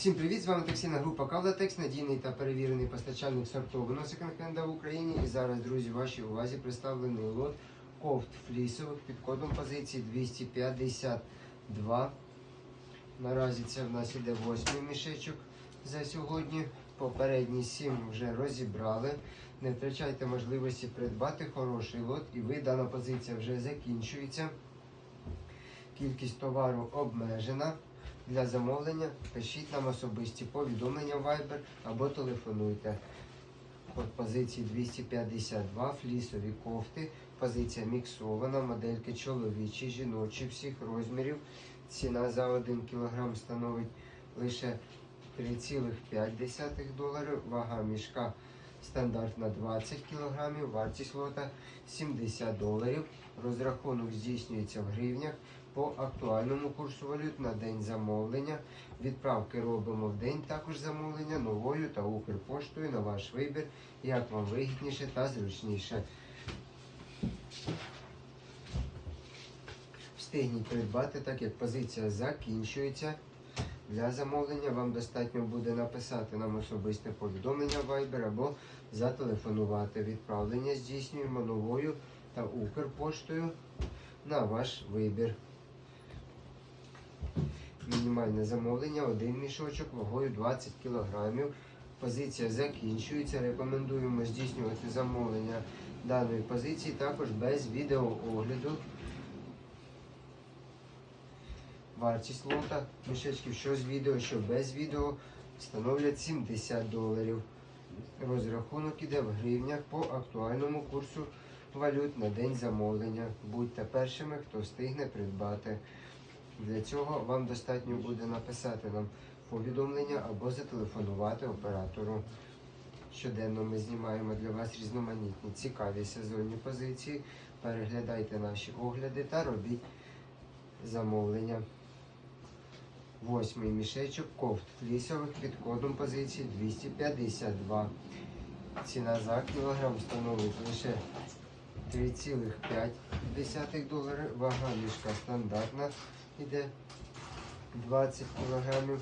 Всім привіт! З вами таксійна група Кавлатекс, надійний та перевірений постачальник сортованого секонд-хенда в Україні. І зараз, друзі, вашій увазі представлений лот кофт флісових під кодом позиції 252. Наразі це в нас іде восьмий мішечок за сьогодні. Попередні сім вже розібрали. Не втрачайте можливості придбати хороший лот, і ви дана позиція вже закінчується. Кількість товару обмежена. Для замовлення пишіть нам особисті повідомлення в Viber або телефонуйте. От позиції 252, флісові кофти, позиція міксована, модельки чоловічі, жіночі всіх розмірів. Ціна за 1 кг становить лише 3,5 доларів. Вага мішка стандартна 20 кг, вартість лота 70 доларів. Розрахунок здійснюється в гривнях по актуальному курсу валют на день замовлення. Відправки робимо в день також замовлення новою та Укрпоштою на ваш вибір, як вам вигідніше та зручніше. Встигніть придбати, так як позиція закінчується. Для замовлення вам достатньо буде написати нам особисте повідомлення Viber або зателефонувати. Відправлення здійснюємо новою та Укрпоштою на ваш вибір. Мінімальне замовлення, один мішочок вагою 20 кг. Позиція закінчується. Рекомендуємо здійснювати замовлення даної позиції також без відеоогляду. Вартість лота мішечків, що з відео, що без відео, становлять 70 доларів. Розрахунок іде в гривнях по актуальному курсу валют на день замовлення. Будьте першими, хто встигне придбати. Для цього вам достатньо буде написати нам повідомлення або зателефонувати оператору. Щоденно ми знімаємо для вас різноманітні цікаві сезонні позиції. Переглядайте наші огляди та робіть замовлення. Восьмий мішечок кофт флісових під кодом позиції 252. Ціна за кілограм становить лише 3,5 долари. Вага мішка стандартна іде 20 кг.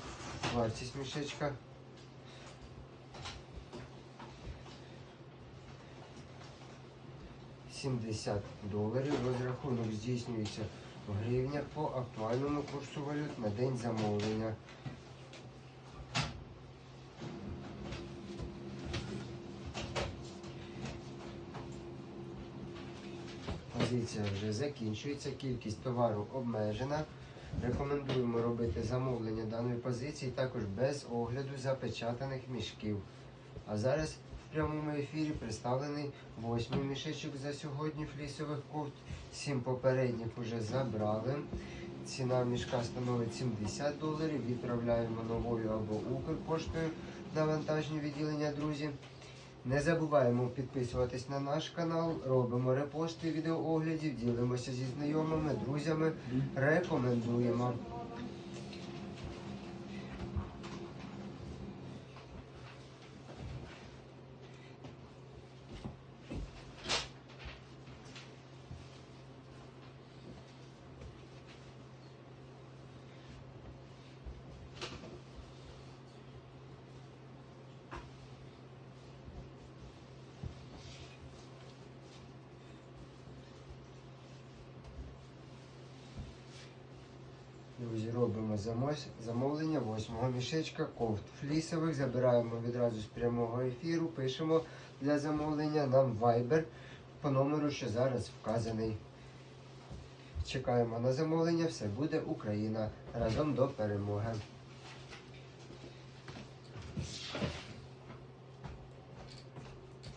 Вартість мішечка. Сімдесят доларів. Розрахунок здійснюється в гривнях по актуальному курсу валют на день замовлення. Позиція вже закінчується, кількість товару обмежена. Рекомендуємо робити замовлення даної позиції також без огляду запечатаних мішків. А зараз в прямому ефірі представлений восьмий мішечок за сьогодні флісових кофт. Сім попередніх вже забрали. Ціна мішка становить 70 доларів. Відправляємо новою або Укрпоштою на вантажні відділення, друзі. Не забуваємо підписуватись на наш канал, робимо репости відеооглядів, ділимося зі знайомими, друзями, рекомендуємо. Друзі, робимо замовлення восьмого мішечка кофт флісових. Забираємо відразу з прямого ефіру, пишемо для замовлення нам Viber по номеру, що зараз вказаний. Чекаємо на замовлення, все буде Україна. Разом до перемоги.